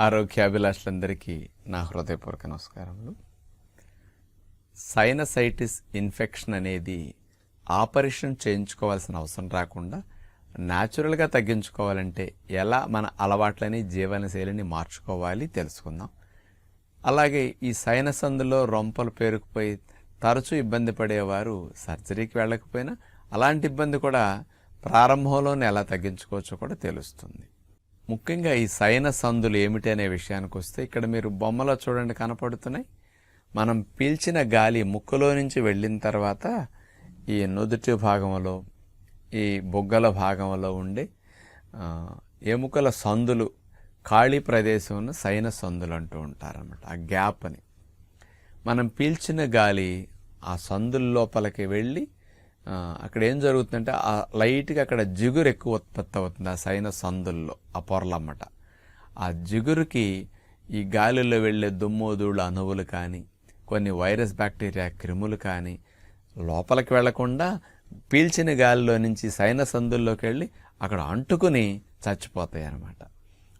ఆరోగ్యాభిలాషులందరికీ నా హృదయపూర్వక నమస్కారములు. సైనసైటిస్ ఇన్ఫెక్షన్ అనేది ఆపరేషన్ చేయించుకోవాల్సిన అవసరం రాకుండా న్యాచురల్గా తగ్గించుకోవాలంటే ఎలా మన అలవాట్లని జీవనశైలిని మార్చుకోవాలి తెలుసుకుందాం. అలాగే ఈ సైనస్ అందులో రొంపలు పేరుకుపోయి తరచూ ఇబ్బంది పడేవారు సర్జరీకి వెళ్ళకపోయినా అలాంటి ఇబ్బంది కూడా ప్రారంభంలోనే ఎలా తగ్గించుకోవచ్చో కూడా తెలుస్తుంది. ముఖ్యంగా ఈ సైన సందులు ఏమిటి అనే విషయానికి వస్తే ఇక్కడ మీరు బొమ్మలో చూడండి కనపడుతున్నాయి. మనం పీల్చిన గాలి ముక్కులో నుంచి వెళ్ళిన తర్వాత ఈ నుదుటి భాగంలో ఈ బొగ్గల భాగంలో ఉండే ఎముకల సందులు ఖాళీ ప్రదేశంలో సైన సందులు అంటూ ఉంటారన్నమాట. ఆ గ్యాప్ అని. మనం పీల్చిన గాలి ఆ సందుల లోపలికి వెళ్ళి అక్కడ ఏం జరుగుతుందంటే ఆ లైట్గా అక్కడ జిగురు ఎక్కువ ఉత్పత్తి అవుతుంది ఆ సైనస్ సందుల్లో ఆ పొరలమ్మట. ఆ జిగురుకి ఈ గాలిలో వెళ్ళే దుమ్ము ధూళ అణువులు కానీ కొన్ని వైరస్ బ్యాక్టీరియా క్రిములు కానీ లోపలికి వెళ్ళకుండా పీల్చిన గాలిలో నుంచి సైనస్ సందుల్లోకి వెళ్ళి అక్కడ అంటుకుని చచ్చిపోతాయి అన్నమాట.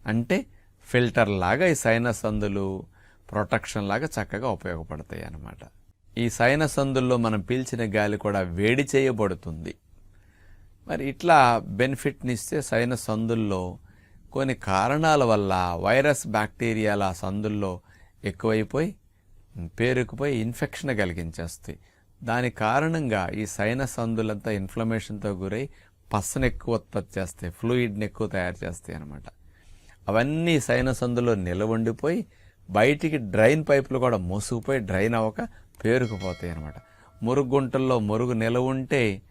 అంటే ఫిల్టర్ లాగా ఈ సైనస్ సందులు ప్రొటెక్షన్ లాగా చక్కగా ఉపయోగపడతాయి అన్నమాట. ఈ సైనస్ సందుల్లో మనం పీల్చిన గాలి కూడా వేడి చేయబడుతుంది. మరి ఇట్లా బెనిఫిట్ని ఇస్తే సైనస్ సందుల్లో కొన్ని కారణాల వల్ల వైరస్ బ్యాక్టీరియాల ఆ సందుల్లో ఎక్కువైపోయి పేరుకుపోయి ఇన్ఫెక్షన్ కలిగించేస్తాయి. దాని కారణంగా ఈ సైనస్ అందులంతా ఇన్ఫ్లమేషన్తో గురై పస్సను ఎక్కువ ఉత్పత్తి చేస్తాయి ఫ్లూయిడ్ని ఎక్కువ తయారు చేస్తాయి అనమాట అవన్నీ సైనస్ అందులో నిలవండిపోయి బయటికి డ్రైన్ పైపులు కూడా మోసుకుపోయి డ్రైన్ అవ్వక పేరుకుపోతాయి అనమాట మురుగు గుంటల్లో మురుగు నిలవ ఉంటే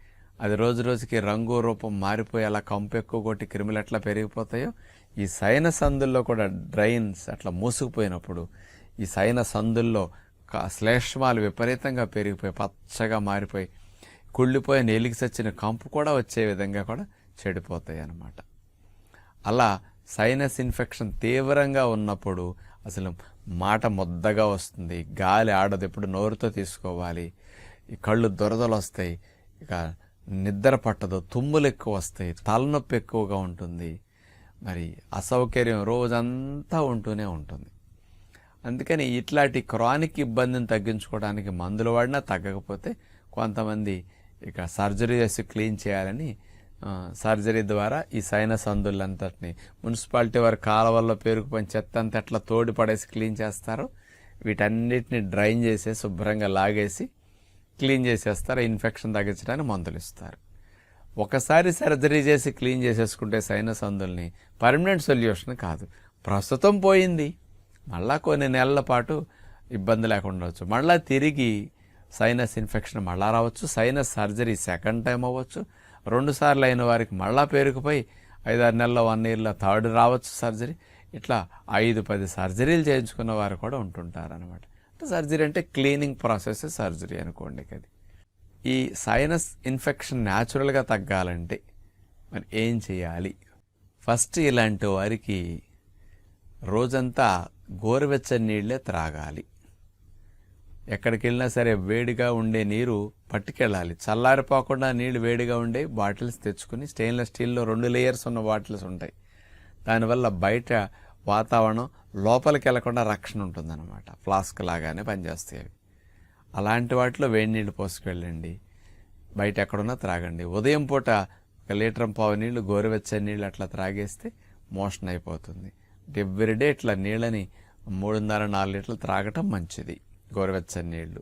అది రోజు రోజుకి రంగు రూపం మారిపోయి అలా కంపు ఎక్కువ కొట్టి క్రిములు ఎట్లా పెరిగిపోతాయో ఈ సైన సందుల్లో కూడా డ్రైన్స్ అట్లా మూసుకుపోయినప్పుడు ఈ సైన సందుల్లో శ్లేష్మాలు విపరీతంగా పెరిగిపోయి పచ్చగా మారిపోయి కుళ్ళిపోయిన ఎలిగి చచ్చిన కంపు కూడా వచ్చే విధంగా కూడా చెడిపోతాయి అన్నమాట. అలా సైనస్ ఇన్ఫెక్షన్ తీవ్రంగా ఉన్నప్పుడు అసలు మాట ముద్దగా వస్తుంది. గాలి ఆడదు. ఎప్పుడు నోరుతో తీసుకోవాలి. ఈ కళ్ళు దురదలు వస్తాయి. ఇక నిద్ర పట్టదు. తుమ్ములు ఎక్కువ వస్తాయి. తలనొప్పి ఎక్కువగా ఉంటుంది. మరి అసౌకర్యం రోజంతా ఉంటూనే ఉంటుంది. అందుకని ఇట్లాంటి క్రానిక్ ఇబ్బందిని తగ్గించుకోవడానికి మందులు వాడినా తగ్గకపోతే కొంతమంది ఇక సర్జరీ చేసి క్లీన్ చేయాలని సర్జరీ ద్వారా ఈ సైనస్ అందులంతటిని. మున్సిపాలిటీ వారి కాలువల్లో పేరుకుపోయిన చెత్త అంతా ఎట్లా తోడి పడేసి క్లీన్ చేస్తారు వీటన్నిటిని డ్రైన్ చేసి శుభ్రంగా లాగేసి క్లీన్ చేసేస్తారు. ఇన్ఫెక్షన్ తగ్గించడానికి మందులు ఇస్తారు. ఒకసారి సర్జరీ చేసి క్లీన్ చేసేసుకుంటే సైనస్ అందుల్ని పర్మనెంట్ సొల్యూషన్ కాదు. ప్రస్తుతం పోయింది. మళ్ళా కొన్ని నెలల పాటు ఇబ్బంది లేకుండా ఉండవచ్చు మళ్ళీ తిరిగి సైనస్ ఇన్ఫెక్షన్ మళ్ళా రావచ్చు. సైనస్ సర్జరీ సెకండ్ టైం అవ్వచ్చు. రెండుసార్లు అయిన వారికి మళ్ళా పేరుకుపోయి ఐదారు నెలల వన్ ఇయర్లో థర్డ్ రావచ్చు సర్జరీ. ఇట్లా ఐదు పది సర్జరీలు చేయించుకున్న వారు కూడా ఉంటుంటారు అనమాట సర్జరీ అంటే క్లీనింగ్ ప్రాసెస్ సర్జరీ అనుకోండి అది. ఈ సైనస్ ఇన్ఫెక్షన్ న్యాచురల్గా తగ్గాలంటే మరి ఏం చేయాలి? ఫస్ట్ ఇలాంటి వారికి రోజంతా గోరువెచ్చని నీళ్ళే త్రాగాలి. ఎక్కడికి వెళ్ళినా సరే వేడిగా ఉండే నీరు పట్టుకెళ్ళాలి. చల్లారిపోకుండా నీళ్ళు వేడిగా ఉండే బాటిల్స్ తెచ్చుకుని స్టెయిన్లెస్ స్టీల్లో రెండు లేయర్స్ ఉన్న బాటిల్స్ ఉంటాయి. దానివల్ల బయట వాతావరణం లోపలికి వెళ్ళకుండా రక్షణ ఉంటుందన్నమాట. ఫ్లాస్క్ లాగానే పనిచేస్తాయి అవి. అలాంటి వాటిలో వేడి నీళ్ళు పోసుకెళ్ళండి. బయట ఎక్కడున్నా త్రాగండి. ఉదయం పూట ఒక లీటర్ పావు నీళ్ళు గోరువెచ్చని నీళ్ళు అట్లా త్రాగేస్తే మోషన్ అయిపోతుంది ఎవ్రీడే ఇట్లా నీళ్ళని మూడున్నర నాలుగు లీటర్లు త్రాగటం మంచిది. గోరువెచ్చని నీళ్ళు.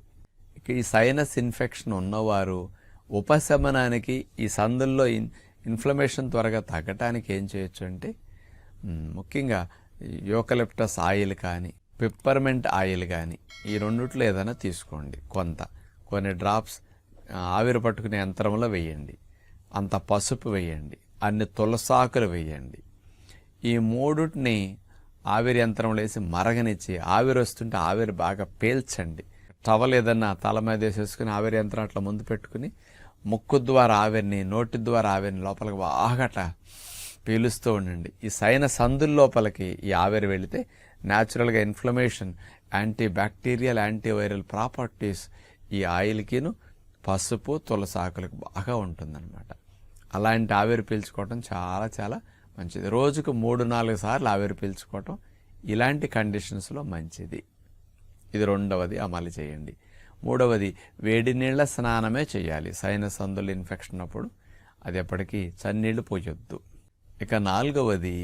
ఇక ఈ సైనస్ ఇన్ఫెక్షన్ ఉన్నవారు ఉపశమనానికి ఈ సందుల్లో ఇన్ ఇన్ఫ్లమేషన్ త్వరగా తగ్గటానికి ఏం చేయొచ్చు అంటే ముఖ్యంగా యోకలిప్టస్ ఆయిల్ కానీ పిప్పర్మెంట్ ఆయిల్ కానీ ఈ రెండిట్లో ఏదైనా తీసుకోండి. కొంత. కొన్ని డ్రాప్స్ ఆవిరి పట్టుకునే యంత్రంలో వేయండి. అంత పసుపు వేయండి. అన్ని తులసాకులు వేయండి. ఈ మూడుటిని ఆవిరి యంత్రంలో వేసి మరగనిచ్చి ఆవిరి వస్తుంటే ఆవిరి బాగా పేల్చండి. టవల్ ఏదన్నా తల మీద వేసేసుకుని ఆవిరి యంత్రం అట్లా ముందు పెట్టుకుని ముక్కు ద్వారా ఆవిరిని నోటి ద్వారా ఆవిరిని లోపలికి బాగట పీలుస్తూ ఉండండి. ఈ సైన సందుల లోపలికి ఈ ఆవిరి వెళితే న్యాచురల్గా inflammation anti bacterial antiviral properties ఈ ఆయిల్కిను పసుపు తులసాకులకు బాగా ఉంటుందన్నమాట. అలాంటి ఆవిరి పీల్చుకోవటం చాలా చాలా మంచిది. రోజుకు మూడు నాలుగు సార్లు ఆవిరి పీల్చుకోవటం ఇలాంటి కండిషన్స్లో మంచిది. ఇది రెండవది అమలు చేయండి. మూడవది వేడి నీళ్ళ స్నానమే చేయాలి. సైనస్ అందులో ఇన్ఫెక్షన్ అప్పుడు అది ఎప్పటికీ చన్నీళ్ళు పోయొద్దు. ఇక నాలుగవది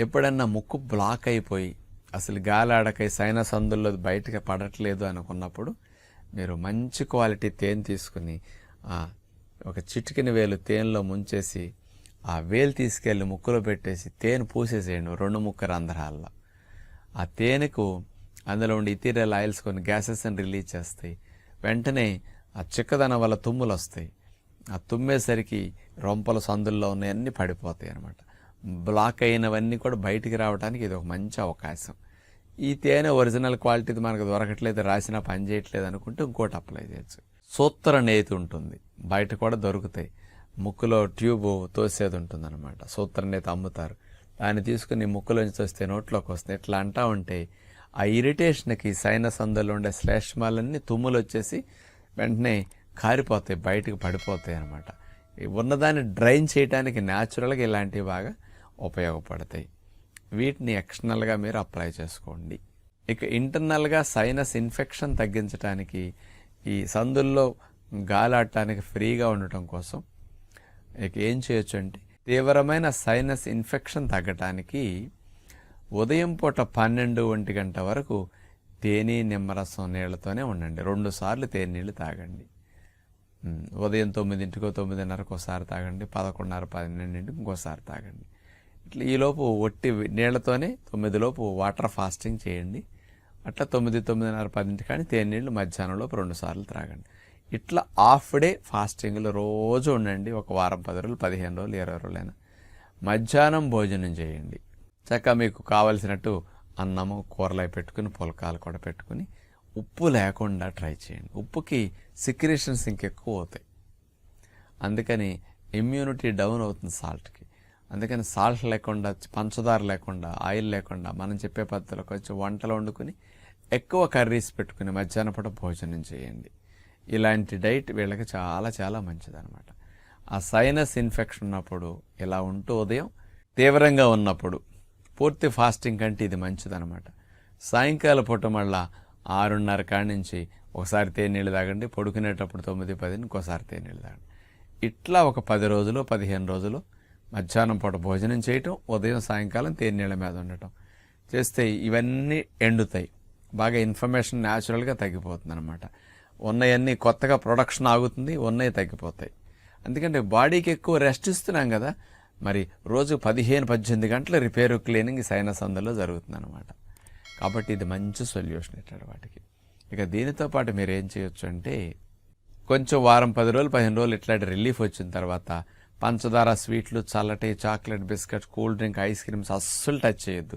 ఎప్పుడన్నా ముక్కు బ్లాక్ అయిపోయి అసలు గాలాడకై సైనస్ అందులో బయటకు పడట్లేదు అనుకున్నప్పుడు మీరు మంచి క్వాలిటీ తేనె తీసుకుని ఒక చిటికిన వేలు తేనెలో ముంచేసి ఆ వేలు తీసుకెళ్ళి ముక్కులో పెట్టేసి తేనె పూసేసేయండి రెండు ముక్క రంధ్రాల్లో ఆ తేనెకు అందులో ఉండి ఇథీరియల్ ఆయిల్స్ కొన్ని గ్యాసెస్ని రిలీజ్ చేస్తాయి. వెంటనే ఆ చిక్కదనం వల్ల తుమ్ములు వస్తాయి. ఆ తుమ్మేసరికి రొంపల సందుల్లో ఉన్నాయన్నీ పడిపోతాయి అనమాట బ్లాక్ అయినవన్నీ కూడా బయటికి రావడానికి ఇది ఒక మంచి అవకాశం. ఈ తేనె ఒరిజినల్ క్వాలిటీది మనకు దొరకట్లేదు రాసినా పని చేయట్లేదు అనుకుంటే ఇంకోటి అప్లై చేయొచ్చు. సూత్ర నేతి ఉంటుంది బయట కూడా దొరుకుతాయి. ముక్కులో ట్యూబ్ తోసేది ఉంటుంది అనమాట సూత్రాన్ని నేతి అమ్ముతారు. దాన్ని తీసుకుని ముక్కులోంచి తోస్తే నోట్లోకి వస్తాయి ఇట్లా అంటా ఉంటే ఆ ఇరిటేషన్కి సైనస్ అందులో ఉండే శ్లేష్మాలన్నీ తుమ్ములు వచ్చేసి వెంటనే కారిపోతాయి బయటకు పడిపోతాయి అనమాట ఉన్నదాన్ని డ్రైన్ చేయడానికి న్యాచురల్గా ఇలాంటివి బాగా ఉపయోగపడతాయి. వీటిని ఎక్స్టర్నల్గా మీరు అప్లై చేసుకోండి. ఇక ఇంటర్నల్గా సైనస్ ఇన్ఫెక్షన్ తగ్గించడానికి ఈ సందుల్లో గాలాడటానికి ఫ్రీగా ఉండటం కోసం ఇక ఏం చేయొచ్చు అంటే తీవ్రమైన సైనస్ ఇన్ఫెక్షన్ తగ్గటానికి ఉదయం పూట పన్నెండు ఒంటి గంట వరకు తేనె నిమ్మరసం నీళ్ళతోనే ఉండండి. రెండు సార్లు తేనె నీళ్ళు తాగండి. ఉదయం తొమ్మిదింటికో తొమ్మిదిన్నరకు ఒకసారి తాగండి. పదకొండున్నర పన్నెండింటికి ఇంకోసారి తాగండి. ఇట్లా ఈలోపు ఒట్టి నీళ్ళతోనే తొమ్మిదిలోపు వాటర్ ఫాస్టింగ్ చేయండి. అట్లా తొమ్మిది తొమ్మిదిన్నర పదింటి కానీ తేనె నీళ్ళు మధ్యాహ్నంలోపు రెండు సార్లు త్రాగండి. ఇట్లా హాఫ్ డే ఫాస్టింగ్లో రోజు ఉండండి. ఒక వారం పది రోజులు పదిహేను రోజులు ఇరవై రోజులైనా. మధ్యాహ్నం భోజనం చేయండి. చక్కగా మీకు కావలసినట్టు అన్నము కూరలు పెట్టుకుని పులకాలు కూడా పెట్టుకుని ఉప్పు లేకుండా ట్రై చేయండి. ఉప్పుకి సిక్రేషన్స్ ఇంకెక్కువ అవుతాయి. అందుకని ఇమ్యూనిటీ డౌన్ అవుతుంది సాల్ట్కి. అందుకని సాల్ట్ లేకుండా పంచదార లేకుండా ఆయిల్ లేకుండా మనం చెప్పే పద్ధతిలో కొంచెం వంటలు వండుకుని ఎక్కువ కర్రీస్ పెట్టుకుని మధ్యాహ్నం పూట భోజనం చేయండి. ఇలాంటి డైట్ వీళ్ళకి చాలా చాలా మంచిదన్నమాట. ఆ సైనస్ ఇన్ఫెక్షన్ ఉన్నప్పుడు ఇలా ఉంటూ ఉదయం తీవ్రంగా ఉన్నప్పుడు పూర్తి ఫాస్టింగ్ కంటే ఇది మంచిదన్నమాట. సాయంకాల పూట మళ్ళా ఆరున్నర కాడి నుంచి ఒకసారి తేనీళ్ళు తాగండి పడుకునేటప్పుడు తొమ్మిది పది ఇంకోసారి తేనీళ్ళు తాగండి. ఇట్లా ఒక పది రోజులు పదిహేను రోజులు మధ్యాహ్నం పూట భోజనం చేయటం ఉదయం సాయంకాలం తేనీళ్ళ మీద ఉండటం చేస్తే ఇవన్నీ ఎండుతాయి. బాగా ఇన్ఫర్మేషన్ న్యాచురల్గా తగ్గిపోతుంది అనమాట ఉన్నవన్నీ కొత్తగా ప్రొడక్షన్ ఆగుతుంది ఉన్నవి తగ్గిపోతాయి. ఎందుకంటే బాడీకి ఎక్కువ రెస్ట్ ఇస్తున్నాం కదా మరి రోజు పదిహేను పద్దెనిమిది గంటల రిపేరు క్లీనింగ్ సైనస్ అందులో జరుగుతుంది అనమాట కాబట్టి ఇది మంచి సొల్యూషన్ ఇట్టాడు వాటికి. ఇక దీనితో పాటు మీరు ఏం చేయొచ్చు అంటే కొంచెం వారం పది రోజులు పదిహేను రోజులు ఇట్లాంటి రిలీఫ్ వచ్చిన తర్వాత పంచదార స్వీట్లు చల్లటి chocolate biscuit cool drink ice creams అస్సలు టచ్ చేయొద్దు.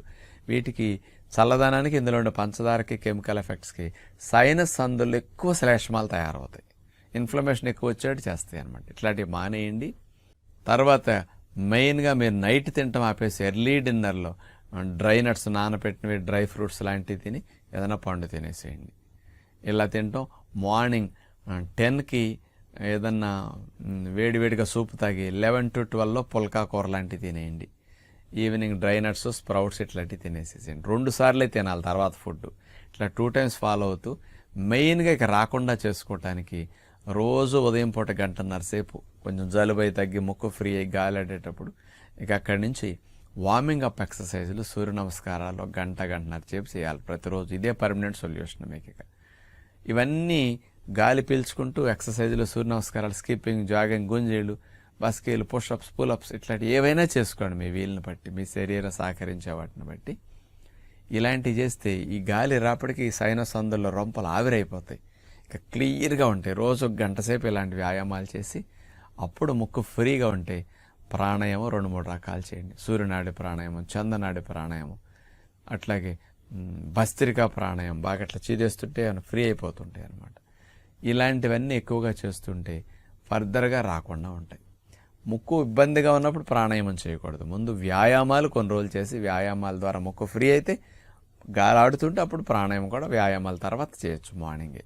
వీటికి చల్లదనానికి ఇందులో ఉండే పంచదారకి కెమికల్ ఎఫెక్ట్స్కి సైనస్ అందులో ఎక్కువ శ్లేష్మాలు తయారవుతాయి. ఇన్ఫ్లమేషన్ ఎక్కువ వచ్చేట్టు చేస్తాయి అనమాట ఇట్లాంటివి మానేయండి. తర్వాత మెయిన్గా మీరు నైట్ తింటాం ఆపేసి ఎర్లీ డిన్నర్లో డ్రై నట్స్ నానబెట్టినవి డ్రై ఫ్రూట్స్ లాంటివి తిని ఏదైనా పండు తినేసేయండి. ఇలా తింటాం మార్నింగ్ టెన్కి ఏదన్నా వేడివేడిగా సూప్ తాగి లెవెన్ టు ట్వెల్వ్లో పుల్కా కూర లాంటివి తినేయండి. ఈవినింగ్ డ్రై నట్స్ స్ప్రౌట్స్ ఇట్లాంటివి తినేసేసేయండి. రెండు సార్లే తినాలి తర్వాత ఫుడ్. ఇట్లా టూ టైమ్స్ ఫాలో అవుతూ మెయిన్గా ఇక రాకుండా చేసుకోవటానికి రోజు ఉదయం పూట గంటన్నర సేపు కొంచెం జలుబై తగ్గి ముక్కు ఫ్రీ అయ్యి గాలి ఆడేటప్పుడు ఇక అక్కడి నుంచి వార్మింగ్ అప్ ఎక్సర్సైజులు సూర్య నమస్కారాలు గంట గంట గంటన్నర సేపు చేయాలి ప్రతిరోజు. ఇదే పర్మనెంట్ సొల్యూషన్ మీకు ఇక. ఇవన్నీ గాలి పీల్చుకుంటూ ఎక్సర్సైజులు సూర్య నమస్కారాలు స్కిప్పింగ్ జాగింగ్ గుంజీలు బస్కేలు పుషప్స్ పులప్స్ ఇట్లాంటివి ఏవైనా చేసుకోండి మీ వీలుని బట్టి మీ శరీరం సహకరించే వాటిని బట్టి. ఇలాంటివి చేస్తే ఈ గాలి రాపడికి సైనస్ అందులో రొంపలు ఆవిరైపోతాయి. ఇక క్లియర్గా ఉంటాయి రోజు గంట సేపు ఇలాంటి వ్యాయామాలు చేసి అప్పుడు ముక్కు ఫ్రీగా ఉంటే ప్రాణాయామం రెండు మూడు రకాలు చేయండి. సూర్యనాడి ప్రాణాయామం చందనాడి ప్రాణాయామం అట్లాగే భస్త్రికా ప్రాణాయామం బాగా అట్లా చీదేస్తుంటే ఫ్రీ అయిపోతుంటాయి అనమాట ఇలాంటివన్నీ ఎక్కువగా చేస్తుంటే ఫర్దర్గా రాకుండా ఉంటాయి. ముక్కు ఇబ్బందిగా ఉన్నప్పుడు ప్రాణాయామం చేయకూడదు. ముందు వ్యాయామాలు కొన్ని రోజులు చేసి వ్యాయామాల ద్వారా ముక్కు ఫ్రీ అయితే గాలి ఆడుతుంటే అప్పుడు ప్రాణాయామం కూడా వ్యాయామాల తర్వాత చేయొచ్చు మార్నింగే.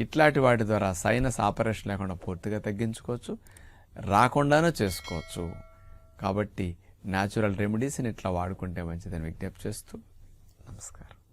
ఇట్లాంటి వాటి ద్వారా సైనస్ ఆపరేషన్ లేకుండా పూర్తిగా తగ్గించుకోవచ్చు. రాకుండానే చేసుకోవచ్చు. కాబట్టి న్యాచురల్ రెమెడీస్ని ఇట్లా వాడుకుంటే మంచిదని విజ్ఞప్తి చేస్తూ నమస్కారం.